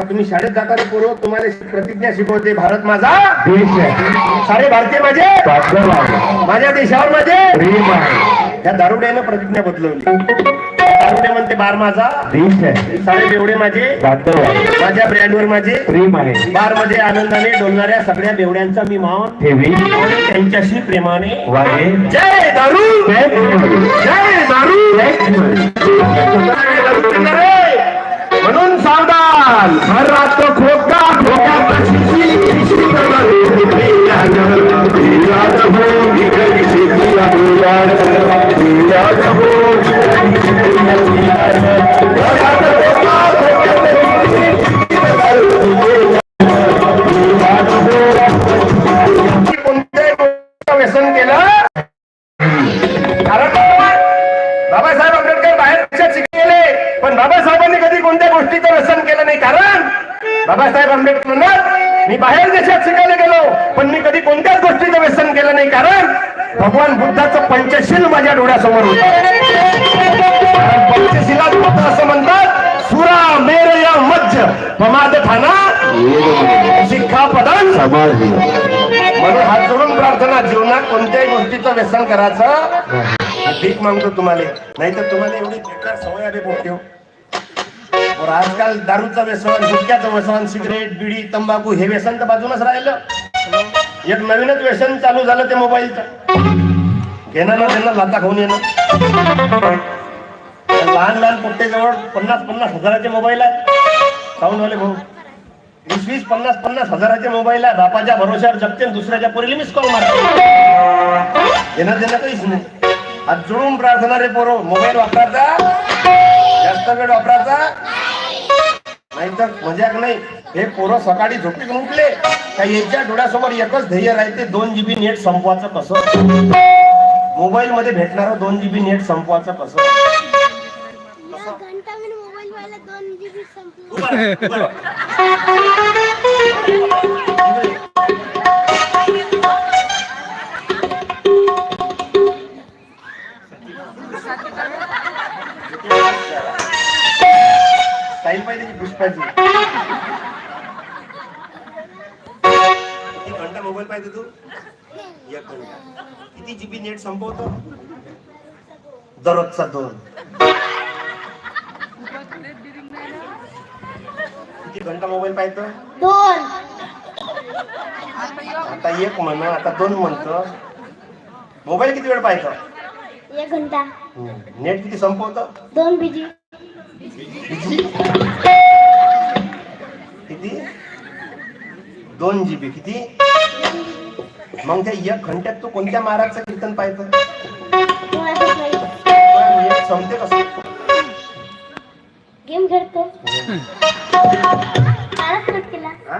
तुम्ही शाळेत जाताना पूर्व तुम्हाला प्रतिज्ञा शिकवते भारत माझा देश आहे. सारे भारतीय माझे. माझ्या देशावर माझे. प्रेम आहे. त्या दारुड्यानं प्रतिज्ञा बदलवली. दारुडे म्हणते बार माझा. देश आहे. सारे बेवडे माझे. माझ्या ब्रँडवर माझे. प्रेम आहे. बारमध्ये आनंदाने डोलणाऱ्या सगळ्या बेवड्यांचा मी मान ठेवी. आणि त्यांच्याशी प्रेमाने. वागे जय दारू. जय दारू. बाबासाहेब आंबेडकर म्हणतात मी बाहेर देशात शिकायला गेलो पण मी कधी कोणत्याच गोष्टीचं व्यसन केलं नाही. कारण भगवान बुद्धाचं पंचशील माझ्या डोळ्यासमोर होतं. बुद्ध असं म्हणतात. सुरा मेर या मध्य प्रमाद ठाणा शिक्षा पदान समाज म्हणून हात जोडून प्रार्थना जीवनात कोणत्याही गोष्टीचं व्यसन करायचं भीक मागतो तुम्हाला. नाही तर तुम्हाला एवढी बेकार सवय आली पोट्यो और आजकाल दारूचं व्यसन गुटख्याचं व्यसन सिगरेट बिडी तंबाखू हे व्यसन तर बाजूनच राहिलं. एक नवीनच व्यसन चालू झालं ते मोबाईलचं. घेणार ना त्यांना लाता खाऊन येणार लहान लहान पोट्टेजवळ पन्नास पन्नास हजाराचे मोबाईल आहे साऊंडवाले भाऊ. वीस वीस पन्नास पन्नास हजाराचे मोबाईल आहे बापाच्या भरोश्यावर जगते दुसऱ्याच्या पोरीला मिस कॉल मारते. घेणं देणं काहीच नाही. आज जुळून प्रार्थना रे पोरो. मोबाईल वापरायचा. जास्त वेळ वापरायचा. नाहीतर मजाक नाही. हे पोरं सकाळी झोपीतून उठले. का याच्या डोळ्यासमोर एकच ध्येय राहते दोन जीबी नेट संपवायचं कसं? मोबाईल मध्ये भेटणारं दोन जीबी नेट संपवायचं कसं? दोन जीबी स्टाईल पाहिजे की पुष्पाची. किती घंटा मोबाईल पाहिजे तू? एक घंटा किती जीबी नेट संपवतो? दररोजचा दोन. किती घंटा मोबाईल पाहतो दोन. आता एक म्हण आता दोन म्हणतो. मोबाईल किती वेळ पाहतो एक घंटा. नेट किती संपवतो? दोन बीजी किती? दोन जीबी किती? मग त्या एक घंट्यात तू कोणत्या महाराजचं कीर्तन नेट संपते कसं? गेम खेळतो. केला.